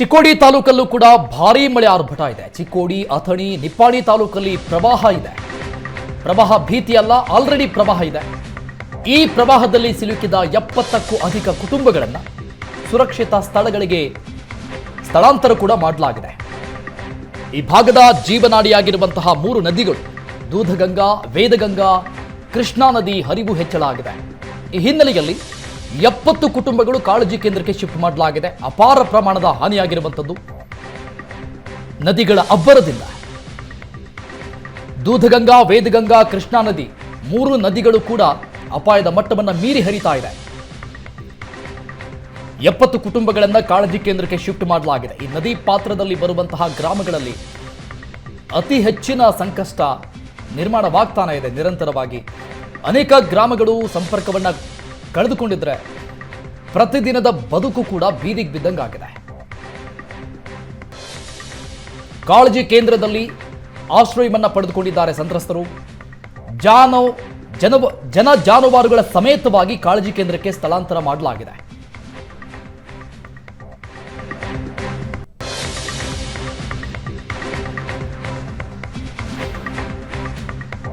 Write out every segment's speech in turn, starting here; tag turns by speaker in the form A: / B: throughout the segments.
A: ಚಿಕ್ಕೋಡಿ ತಾಲೂಕಲ್ಲೂ ಕೂಡ ಭಾರೀ ಮಳೆ ಆರ್ಭಟ ಇದೆ. ಚಿಕ್ಕೋಡಿ, ಅಥಣಿ, ನಿಪ್ಪಾಣಿ ತಾಲೂಕಲ್ಲಿ ಪ್ರವಾಹ ಇದೆ. ಪ್ರವಾಹ ಭೀತಿ ಅಲ್ಲ ಆಲ್ರೆಡಿ ಪ್ರವಾಹ ಇದೆ. ಈ ಪ್ರವಾಹದಲ್ಲಿ ಸಿಲುಕಿದ ಎಪ್ಪತ್ತಕ್ಕೂ ಅಧಿಕ ಕುಟುಂಬಗಳನ್ನು ಸುರಕ್ಷಿತ ಸ್ಥಳಗಳಿಗೆ ಸ್ಥಳಾಂತರ ಕೂಡ ಮಾಡಲಾಗಿದೆ. ಈ ಭಾಗದ ಜೀವನಾಡಿಯಾಗಿರುವಂತಹ ಮೂರು ನದಿಗಳು, ದೂಧಗಂಗಾ, ವೇದಗಂಗಾ, ಕೃಷ್ಣಾ ನದಿ ಹರಿವು ಹೆಚ್ಚಳ ಆಗಿದೆ. ಈ ಹಿನ್ನೆಲೆಯಲ್ಲಿ ಎಪ್ಪತ್ತು ಕುಟುಂಬಗಳು ಕಾಳಜಿ ಕೇಂದ್ರಕ್ಕೆ ಶಿಫ್ಟ್ ಮಾಡಲಾಗಿದೆ. ಅಪಾರ ಪ್ರಮಾಣದ ಹಾನಿಯಾಗಿರುವಂಥದ್ದು ನದಿಗಳ ಅಬ್ಬರದಿಂದ. ದೂಧಗಂಗಾ, ವೇದಗಂಗಾ, ಕೃಷ್ಣಾ ನದಿ ಮೂರು ನದಿಗಳು ಕೂಡ ಅಪಾಯದ ಮಟ್ಟವನ್ನು ಮೀರಿ ಹರಿತಾ ಇದೆ. ಎಪ್ಪತ್ತು ಕುಟುಂಬಗಳನ್ನ ಕಾಳಜಿ ಕೇಂದ್ರಕ್ಕೆ ಶಿಫ್ಟ್ ಮಾಡಲಾಗಿದೆ. ಈ ನದಿ ಪಾತ್ರದಲ್ಲಿ ಬರುವಂತಹ ಗ್ರಾಮಗಳಲ್ಲಿ ಅತಿ ಹೆಚ್ಚಿನ ಸಂಕಷ್ಟ ನಿರ್ಮಾಣವಾಗ್ತಾನೆ ಇದೆ. ನಿರಂತರವಾಗಿ ಅನೇಕ ಗ್ರಾಮಗಳು ಸಂಪರ್ಕವನ್ನ ಕಳೆದುಕೊಂಡಿದ್ರೆ ಪ್ರತಿದಿನದ ಬದುಕು ಕೂಡ ಬೀದಿಗೆ ಬಿದ್ದಂಗಾಗಿದೆ. ಕಾಳಜಿ ಕೇಂದ್ರದಲ್ಲಿ ಆಶ್ರಯವನ್ನು ಪಡೆದುಕೊಂಡಿದ್ದಾರೆ ಸಂತ್ರಸ್ತರು. ಜಾನೋ ಜನ ಜನ ಜಾನುವಾರುಗಳ ಸಮೇತವಾಗಿ ಕಾಳಜಿ ಕೇಂದ್ರಕ್ಕೆ ಸ್ಥಳಾಂತರ ಮಾಡಲಾಗಿದೆ.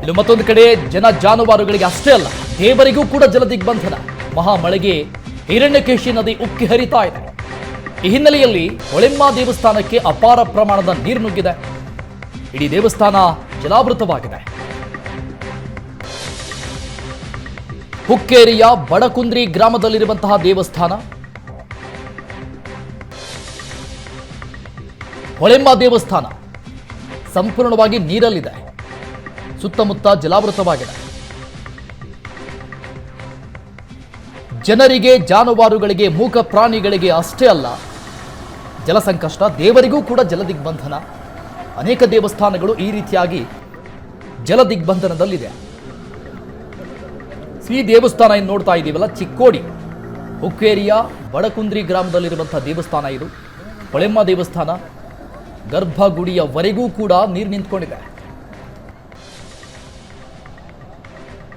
A: ಇಲ್ಲಿ ಮತ್ತೊಂದು ಕಡೆ ಜನ ಜಾನುವಾರುಗಳಿಗೆ ಅಷ್ಟೇ ಅಲ್ಲ ದೇವರಿಗೂ ಕೂಡ ಜಲ ದಿಗ್ಬಂಧನ ಮಹಾ ಮಳೆಗೆ ಹಿರಣ್ಯಕೇಶಿ ನದಿ ಉಕ್ಕಿ ಹರಿತಾ ಇದೆ. ಈ ಹಿನ್ನೆಲೆಯಲ್ಲಿ ಹೊಳೆಮ್ಮ ದೇವಸ್ಥಾನಕ್ಕೆ ಅಪಾರ ಪ್ರಮಾಣದ ನೀರು ನುಗ್ಗಿದೆ. ಇಡೀ ದೇವಸ್ಥಾನ ಜಲಾವೃತವಾಗಿದೆ. ಹುಕ್ಕೇರಿಯ ಬಡಕುಂದ್ರಿ ಗ್ರಾಮದಲ್ಲಿರುವಂತಹ ದೇವಸ್ಥಾನ. ಹೊಳೆಮ್ಮ ದೇವಸ್ಥಾನ. ಸಂಪೂರ್ಣವಾಗಿ ನೀರಲ್ಲಿದೆ. ಸುತ್ತಮುತ್ತ ಜಲಾವೃತವಾಗಿದೆ. ಜನರಿಗೆ, ಜಾನುವಾರುಗಳಿಗೆ ಮೂಕ ಪ್ರಾಣಿಗಳಿಗೆ ಅಷ್ಟೇ ಅಲ್ಲ ಜಲ ಸಂಕಷ್ಟ ದೇವರಿಗೂ ಕೂಡ ಜಲ ದಿಗ್ಬಂಧನ ಅನೇಕ ದೇವಸ್ಥಾನಗಳು ಈ ರೀತಿಯಾಗಿ ಜಲ ದಿಗ್ಬಂಧನದಲ್ಲಿದೆ ಈ ದೇವಸ್ಥಾನ ಏನು ನೋಡ್ತಾ ಇದ್ದೀವಲ್ಲ, ಚಿಕ್ಕೋಡಿ, ಹುಕ್ಕೇರಿಯ ಬಡಕುಂದ್ರಿ ಗ್ರಾಮದಲ್ಲಿರುವಂಥ ದೇವಸ್ಥಾನ ಇದು. ಹೊಳೆಮ್ಮ ದೇವಸ್ಥಾನ, ಗರ್ಭಗುಡಿಯವರೆಗೂ ಕೂಡ ನೀರು ನಿಂತ್ಕೊಂಡಿದೆ.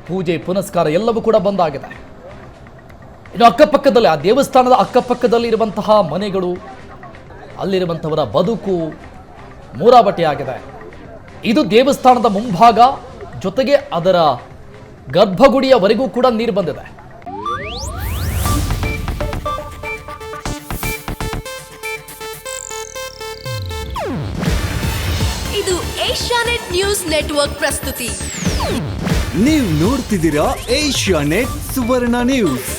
A: ಪೂಜೆ, ಪುನಸ್ಕಾರ ಎಲ್ಲವೂ ಕೂಡ ಬಂದಾಗಿದೆ ಇನ್ನು ಅಕ್ಕಪಕ್ಕದಲ್ಲಿ ಆ ದೇವಸ್ಥಾನದ ಅಕ್ಕಪಕ್ಕದಲ್ಲಿ ಇರುವಂತಹ ಮನೆಗಳು ಅಲ್ಲಿರುವಂಥವರ ಬದುಕು ಮೂರಾಬಟ್ಟೆಯಾಗಿದೆ. ಇದು ದೇವಸ್ಥಾನದ ಮುಂಭಾಗ ಜೊತೆಗೆ ಅದರ ಗರ್ಭಗುಡಿಯವರೆಗೂ ಕೂಡ ನೀರು ಬಂದಿದೆ.
B: ಇದು ಏಷ್ಯಾನೆಟ್ ನ್ಯೂಸ್ ನೆಟ್ವರ್ಕ್ ಪ್ರಸ್ತುತಿ.
C: ನೀವು ನೋಡ್ತಿದ್ದೀರಾ ಏಷ್ಯಾ ನೆಟ್ ಸುವರ್ಣ ನ್ಯೂಸ್.